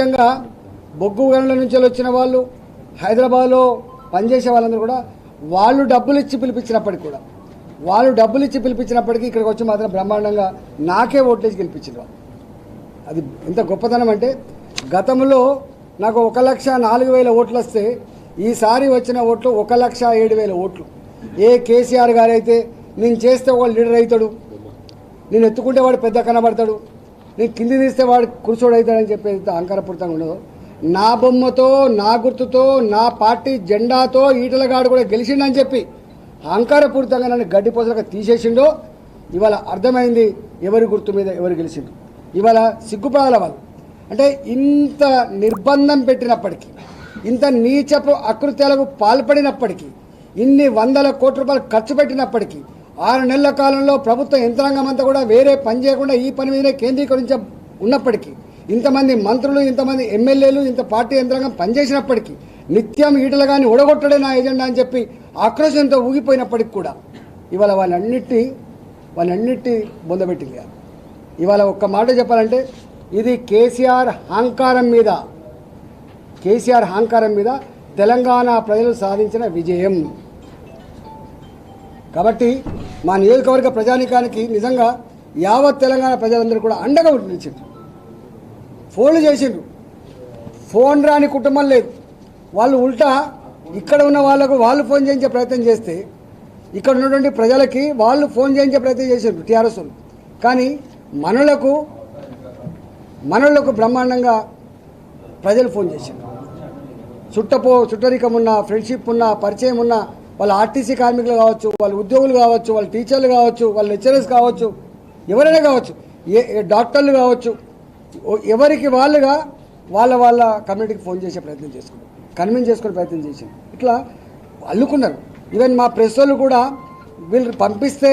ముఖ్యంగా బొగ్గు గనుల నుంచి వచ్చిన వాళ్ళు హైదరాబాద్లో పనిచేసే వాళ్ళందరూ కూడా వాళ్ళు డబ్బులు ఇచ్చి పిలిపించినప్పటికి కూడా వాళ్ళు డబ్బులు ఇచ్చి పిలిపించినప్పటికీ ఇక్కడికి వచ్చి మాత్రం బ్రహ్మాండంగా నాకే ఓట్లేసి గెలిపించారు అది ఎంత గొప్పతనం అంటే గతంలో నాకు ఒక లక్ష నాలుగు వేల ఓట్లు వస్తే ఈసారి వచ్చిన ఓట్లు ఒక లక్ష ఏడు వేల ఓట్లు. ఏ కేసీఆర్ గారు అయితే నేను చేస్తే ఒక లీడర్ అవుతాడు నేను ఎత్తుకుంటే వాడు పెద్ద కనబడతాడు నేను కింది తీస్తే వాడు కురుసోడవుతాడని చెప్పేది అహంకారపూరితంగా ఉండదు. నా బొమ్మతో నా గుర్తుతో నా పార్టీ జెండాతో ఈటలగాడు కూడా గెలిచిండని చెప్పి అహంకారపూరితంగా నన్ను గడ్డిపోసలుగా తీసేసిండో ఇవాళ అర్థమైంది ఎవరి గుర్తు మీద ఎవరు గెలిచిండు ఇవాళ సిగ్గుపడాల వాళ్ళు. అంటే ఇంత నిర్బంధం పెట్టినప్పటికీ ఇంత నీచపు అకృత్యాలకు పాల్పడినప్పటికీ ఇన్ని వందల కోట్ల రూపాయలు ఖర్చు పెట్టినప్పటికీ ఆరు నెలల కాలంలో ప్రభుత్వ యంత్రాంగం అంతా కూడా వేరే పని చేయకుండా ఈ పని మీదనే కేంద్రీకరించ ఉన్నప్పటికీ ఇంతమంది మంత్రులు ఇంతమంది ఎమ్మెల్యేలు ఇంత పార్టీ యంత్రాంగం పనిచేసినప్పటికీ నిత్యం ఈటలు కానీ ఒడగొట్టడే నా ఎజెండా అని చెప్పి ఆక్రోశంతో ఊగిపోయినప్పటికి కూడా ఇవాళ వాళ్ళన్నిటి వాళ్ళన్నిటి బొందబెట్టింది. ఇవాళ ఒక్క మాట చెప్పాలంటే ఇది కేసీఆర్ అహంకారం మీద కేసీఆర్ అహంకారం మీద తెలంగాణ ప్రజలు సాధించిన విజయం. కాబట్టి మా నియోజకవర్గ ప్రజానికానికి నిజంగా యావత్ తెలంగాణ ప్రజలందరూ కూడా అండగా నిలిచిండ్రు. ఫోన్లు చేసిండ్రు. ఫోన్ రాని కుటుంబం లేదు. వాళ్ళు ఉల్టా ఇక్కడ ఉన్న వాళ్ళకు వాళ్ళు ఫోన్ చేయించే ప్రయత్నం చేస్తే ఇక్కడ ఉన్నటువంటి ప్రజలకి వాళ్ళు ఫోన్ చేయించే ప్రయత్నం చేసిండ్రు టీఆర్ఎస్ కానీ మనలకు మనలకు బ్రహ్మాండంగా ప్రజలు ఫోన్ చేసిండ్రు. చుట్టపో చుట్టరికం ఉన్న ఫ్రెండ్షిప్ ఉన్న పరిచయం ఉన్న వాళ్ళ ఆర్టీసీ కార్మికులు కావచ్చు వాళ్ళ ఉద్యోగులు కావచ్చు వాళ్ళ టీచర్లు కావచ్చు వాళ్ళ లెక్చరర్స్ కావచ్చు ఎవరైనా కావచ్చు ఏ ఏ డాక్టర్లు కావచ్చు ఎవరికి వాళ్ళుగా వాళ్ళ వాళ్ళ కమ్యూనిటీకి ఫోన్ చేసే ప్రయత్నం చేసుకున్నారు. కన్విన్స్ చేసుకునే ప్రయత్నం చేశాను ఇట్లా అల్లుకున్నారు. ఈవెన్ మా ప్రెస్ వాళ్ళు కూడా వీళ్ళు పంపిస్తే